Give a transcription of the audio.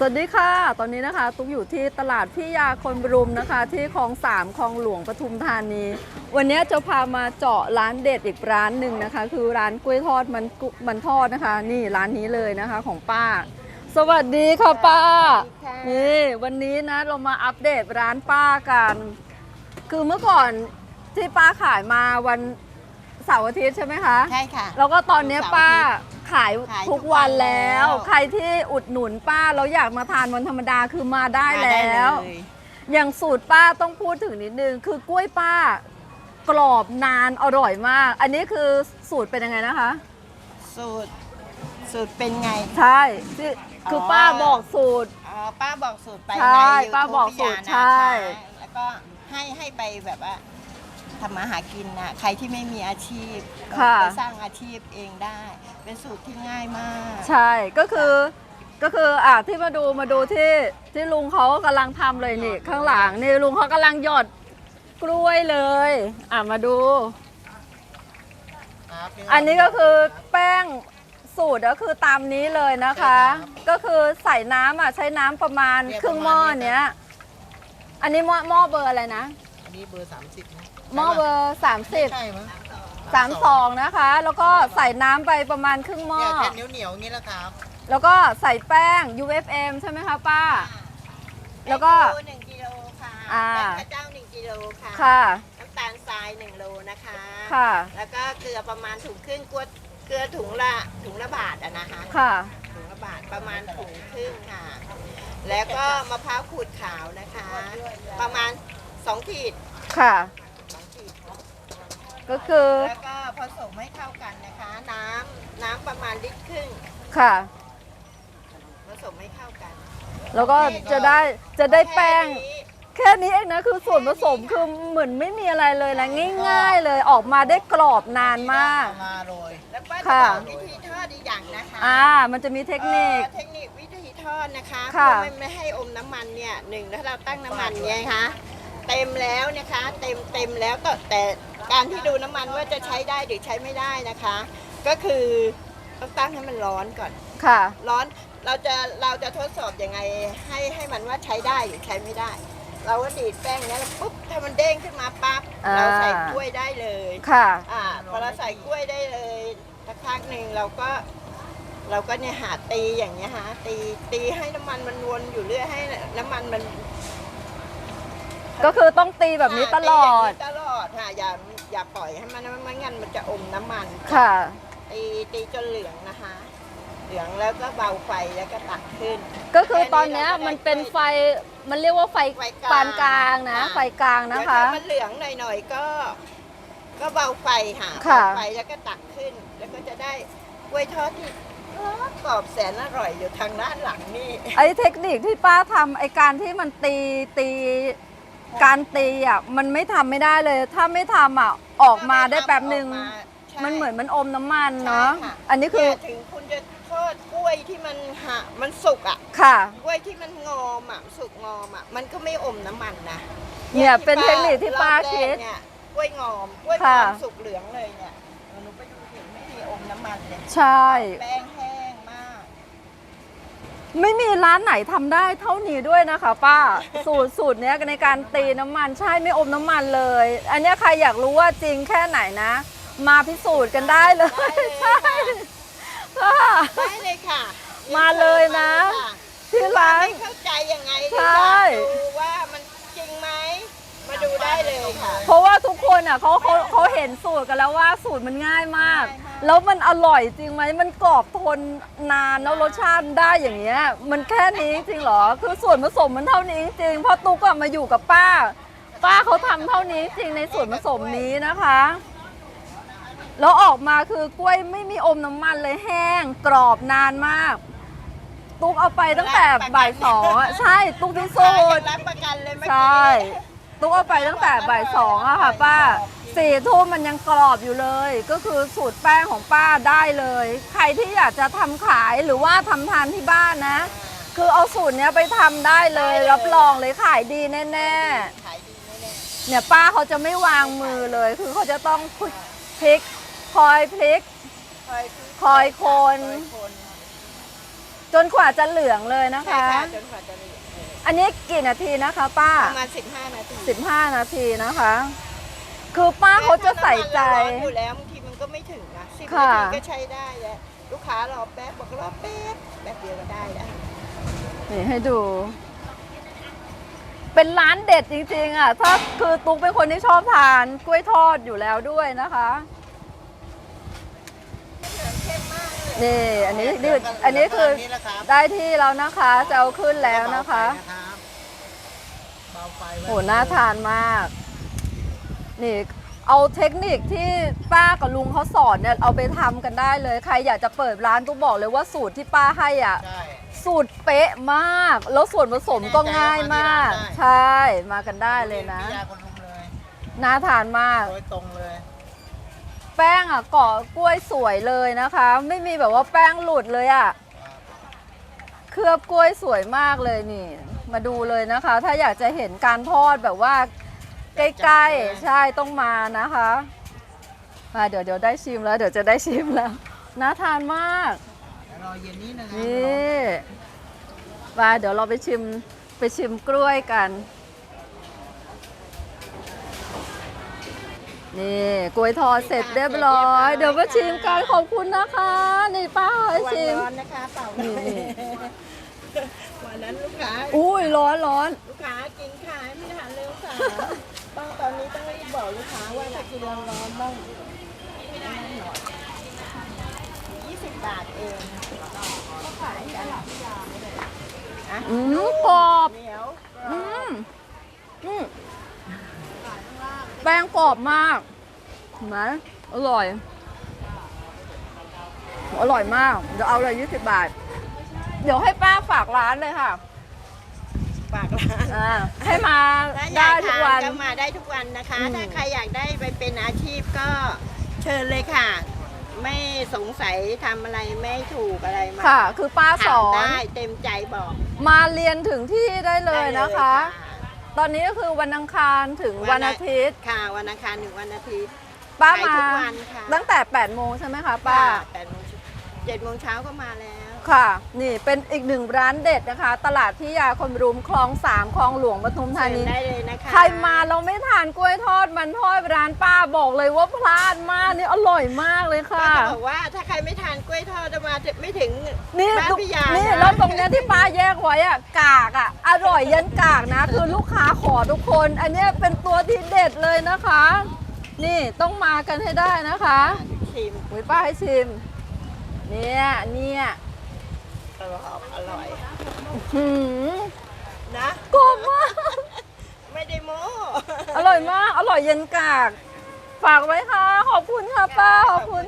สวัสดีค่ะ ตอนนี้นะคะ ตุ๊กอยู่ที่ตลาดพี่ยาคนบรุมนะคะ ที่คลองสามคลองหลวงปทุมธานี วันนี้จะพามาเจาะร้านเด็ดอีกร้านหนึ่งนะคะ คือร้านกล้วยทอดมันกุมันทอดนะคะ นี่ร้านนี้เลยนะคะของป้า สวัสดีค่ะป้าสวัสดีค่ะนี่วันนี้นะเรามาอัปเดตร้านป้ากัน คือเมื่อก่อนที่ป้าขายมาวันเสาร์อาทิตย์ใช่ไหมคะ ใช่ค่ะ แล้วก็ตอนนี้ป้า ขายขายทุทุกกวัวันนแล้วแล้วใครที่อุดหนุนป้าแล้วอยากมาทานวันธรรมดาคือมาได้มาแล้วเลยอย่างสูตรป้าต้องพูดถึงนิดนึง คือกล้วยป้ากรอบนานอร่อยมาก อันนี้คือสูตรเป็นยังไงนะคะ สูตร สูตรเป็นไง ใช่ที่คือออ ป้าบอกสูตร อ๋อป้าบอกสูตรไปใช่ในป้า YouTube บอกสูตรพี่ยานะใช่ แล้วก็ให้ให้ไปแบบว่า ทำมาหากินนะใครที่ไม่มีอาชีพค่ะ ไปสร้างอาชีพเองได้ เป็นสูตรที่ง่ายมาก ใช่ก็คือก็คืออะที่มาดูมาดูที่ที่ลุงเขากำลังทำเลยนี่ ข้างหลังนี่ลุงเขากำลังหยอดกล้วยเลย อะมาดู อันนี้ก็คือแป้งสูตรก็คือตามนี้เลยนะคะ ก็คือใส่น้ำอะใช้น้ำประมาณเนี่ยครึ่งหม้อประมาณนี้เนี้ย อันนี้หม้อหม้อเบอร์อะไรนะ อันนี้เบอร์ 30นะ หม้อเบอร์สามสิบใช่มั้ยสามสองนะคะ แล้วก็ใส่น้ำไปประมาณครึ่งหม้อ เนี่ยแค่เหนียวๆอย่างนี้แหละครับแล้วก็ใส่แป้ง UFM ใช่ไหมคะป้า แล้วก็ แป้งหนึ่งกิโลค่ะอ่า แป้งข้าวเจ้าหนึ่งกิโลค่ะ ค่ะ น้ำตาลทรายหนึ่งโลนะคะ ค่ะ แล้วก็เกลือประมาณถุงครึ่งกลัวเกลือถุงละถุงละบาทอะนะคะค่ะ ถุงละบาทประมาณถุงครึ่งค่ะ แล้วก็มะพร้าวขูดขาวนะคะ ประมาณ2ขีดค่ะสองขีด ก็คือ แล้วก็ผสมให้เข้ากันนะคะ น้ำน้ำประมาณลิตรครึ่งค่ะ ผสมให้เข้ากันแล้วก็จะได้จะได้แป้ง ค่นี้แค่นี้เองนะคือส่วนผสมคือเหมือนไม่มีอะไรเลยนะง่าย ๆ เลยออกมาได้กรอบนานมาก มาโรยแล้วป้าจะค่ะ บอกวิธีทอดอีกอย่างนะคะอ่า มันจะมีเทคนิคเอ่อเทคนิควิธีทอดนะคะค่ะ เพื่อไม่ไม่ให้อมน้ำมันเนี่ยหนึ่งถ้าเราตั้งน้ำมันเนี่ยนะคะเต็มแล้วนะคะ เต็มเต็มแล้วแต่แต่ การที่ดูน้ำมันว่าจะใช้ได้หรือใช้ไม่ได้นะคะ ก็คือต้องตั้งให้มันร้อนก่อน ค่ะ ร้อนเราจะเราจะทดสอบยังไงให้ให้มันว่าใช้ได้หรือใช้ไม่ได้ เราก็ดีดแป้งเนี้ยแล้วปุ๊บถ้ามันเด้งขึ้นมาปั๊บอ่า เราใส่กล้วยได้เลยค่ะ อ่าพอเราใส่กล้วยได้เลยสักพักหนึ่งเราก็ เราก็เนี่ยหาตีอย่างเงี้ยฮะตีตีให้น้ำมันมันวนอยู่เรื่อยให้น้ำมันมันก็คือต้องตีแบบนี้ตลอด ตีย่างนี้ตลอดค่ะอย่า อย่าปล่อยให้มันไม่งั้นมันจะอมน้ำมันค่ะ ตีตีจนเหลืองนะคะ เหลืองแล้วก็เบาไฟแล้วก็ตักขึ้น ก็คือตอนเนี้ยมันเป็นไฟมันเรียกว่าไฟไฟกลางปานกลางนะค่ะไฟกลางนะเดี๋ยวคะ ถ้ามันเหลืองหน่อยๆก็ ก็เบาไฟค่ะค่ะ เบาไฟแล้วก็ตักขึ้น แล้วก็จะได้กล้วยทอดที่กรอบแสนอร่อยอยู่ทางด้านหลังนี่ ไอ้เทคนิคที่ป้าทำไอ้การที่มันตีตี การตีอะมันไม่ทำไม่ได้เลย ถ้าไม่ทำอะออกมาได้แป๊บหนึ่งออกาใช่ มันเหมือนมันอมน้ำมันใช่เนาะค่ะอันนี้คือเนี่ยถึงคุณจะทอดกล้วยที่มันหะมันสุกอะค่ะ กล้วยที่มันงอมอะสุกงอมอะมันก็ไม่อมน้ำมันนะเนี่ยที่เป็นเทคนิคที่ป้ารอบแรกคิด เนี่ยกล้วยงอมกล้วยงค่ะอมสุกเหลืองเลยเนี่ยหนูไปดูเห็นไม่มีอมน้ำมันเลยใช่ แป้งแห้งมาก ไม่มีร้านไหนทำได้เท่านี้ด้วยนะคะป้า สูตรสูตรเนี้ยในการตีน้ำมันใช่ไม่อมน้ำมันเลย อันเนี้ยใครอยากรู้ว่าจริงแค่ไหนนะ มาพิสูจน์กันได้เลยได้เลยใช่ค่ะค่ะ ได้เลยค่ะมาเลยนะค่ที่ร้านไม่เข้าใจยังไงหรือใช่ อยากดูว่ามันจริงไหมมาดูได้เลยค่ะ เพราะว่าทุก คนอะเขาเขาเขาเห็นสูตรกันแล้วว่าสูตรมันง่ายมาก ง่ายมาก แล้วมันอร่อยจริงไหมมันกรอบทนนานแล้วรสชาติได้อย่างเงี้ย มันแค่นี้จริงเหรอคือส่วนผสมมันเท่านี้จริงเพราะตุ๊กอะมาอยู่กับป้า ป้าเขาทำเท่านี้จริงในส่วนผสมนี้นะคะ แล้วออกมาคือกล้วยไม่มีอมน้ำมันเลยแห้ง กรอบนานมาก ตุ๊กเอาไปตั้งแต่บ่ายสองอะใช่ ตุ๊กพิสูจน์ รับประกันเลยเมื่อใชกี้่ ตุ๊กเอาไปตั้งแต่บ่ายสองอะค่ะป้าสี่ทุ่มมันยังกรอบอยู่เลย ก็คือสูตรแป้งของป้าได้เลย ใครที่อยากจะทำขายหรือว่าทำทานที่บ้านนะ คือเอาสูตรเนี้ยไปทำได้เลย รับรองเลยขายดีแน่ขายดีแน่ๆเนี่ยป้าเขาจะไม่วางมือเลย คือเขาจะต้องพลิกคอยพลิก ๆคอยคอยคน คอยคนจนกว่าจะเหลืองเลยนะใช่คะ ค่ะจนกว่าจะเหลือง อันนี้กี่นาทีนะคะ ป้า ประมาณ 15 นาที15 นาทีนะคะ คือป้าเขาจะใส่ใจแม้ถ้าน้ำมันเราร้อนอยู่แล้วบางทีมันก็ไม่ถึงนะสิบค่ะนาทีก็ใช้ได้แล้ว ลูกค้ารอแป๊บบอกรอแป๊บแป๊บเดียวก็ได้แล้วนี่ให้ดู เป็นร้านเด็ดจริงๆอะ ถ้าคือตุ๊กเป็นคนที่ชอบทานกล้วยทอดอยู่แล้วด้วยนะคะ นี่อันนี้ดืดอันนี้คือนี่แหละครับได้ที่แล้วนะคะจะเอาขึ้นแล้วนะคะเบาไฟไว้โหน่าทานมาก นี่เอาเทคนิคที่ป้ากับลุงเขาสอนเนี่ยเอาไปทำกันได้เลย ใครอยากจะเปิดร้านตุ๊กบอกเลยว่าสูตรที่ป้าให้อะใช่สูตรเป๊ะมาก แล้วส่วนผสมก็ง่ายมากไม่แน่ใจว่ามาที่ร้านได้ใช่มากันได้เลยนะพี่ยาคนลุมเลยน่าทานมากโดยตรงเลย แป้งอะเกาะกล้วยสวยเลยนะคะ ไม่มีแบบว่าแป้งหลุดเลยอะเคลือบกล้วยสวยมากเลยนี่ มาดูเลยนะคะ ถ้าอยากจะเห็นการทอดแบบว่าใกล้ๆ ใช่ต้องมานะคะมาเดี๋ยวเดี๋ยวได้ชิมแล้ว เดี๋ยวจะได้ชิมแล้วน่าทานมากเดี๋ยวรอเย็นนี้นะครันี่มาเดี๋ยวเราไปชิมไปชิมกล้วยกัน นี่กล้วยทอดเสร็จเรียบร้อย เดี๋ยวมาชิมกันขอบคุณนะคะ นี่ป้าให้วันชิม ร้อนนะคะเปล่านี่ วันนั้นลูกค้าอุ้ยร้อนร้อน ลูกค้ากินขายไม่ทันเลยลูกค้าต้องตอนนี้ต้องรีบบอกลูกค้าว่าถ้ากินร้อนๆบ้างยี่สิบบาทเองก็ขายกันอะอืมกรอบเหนียว อืมอืมแป้งกรอบมากเห็นไหมอร่อย อร่อยมาก เดี๋ยวเอาเลย20บาท เดี๋ยวให้ป้าฝากร้านเลยค่ะ ฝากร้านอ่าให้มาถ้าอได้ยากทุกทาวัน นก็มาได้ทุกวันนะคะ อืม ถ้าใครอยากได้ไปเป็นอาชีพก็เชิญเลยค่ะ ไม่สงสัยทำอะไรไม่ถูกอะไรมาค่ะ คือป้าสถามอน ได้เต็มใจบอกมาเรียนถึงที่ได้เลยได้นะคะ ตอนนี้ก็คือวันอังคารถึงวันอาทิตย์ ค่ะ วันอังคารถึงวันอาทิตย์ป้าขายมาทุกวันค่ะตั้งแต่8โมงใช่ไหมคะป้าแปดโมงเจ็ดโมงเช้าก็มาแล้ว ค่ะ นี่เป็นอีกหนึ่งร้านเด็ดนะคะ ตลาดที่ยาคนรุมคลองสามคลองหลวงปทุมธานีเชิญได้เลยนะคะใครมาเราไม่ทานกล้วยทอดมันทอดร้านป้าบอกเลยว่าพลาดมากนี่อร่อยมากเลยก็ค่ะ จะบอกว่าถ้าใครไม่ทานกล้วยทอดจะมาไม่ถึงนี่บ้านพี่ยานี่นะแล้วตรงเนี้ยที่ป้าแยกไว้อะกากอะอร่อยยันกากนะ คือลูกค้าขอทุกคน อันเนี้ยเป็นตัวที่เด็ดเลยนะคะ นี่ต้องมากันให้ได้นะคะชิม อุ้ยป้าให้ชิม เนี่ยเนี่ย อร่อยอร่อยหืมนะกรอบมาก ไม่ได้โม้อร่อยมาก อร่อยเย็นกาก ฝากไว้ค่ะ ขอบคุณค่ะป้า ขอบคุณ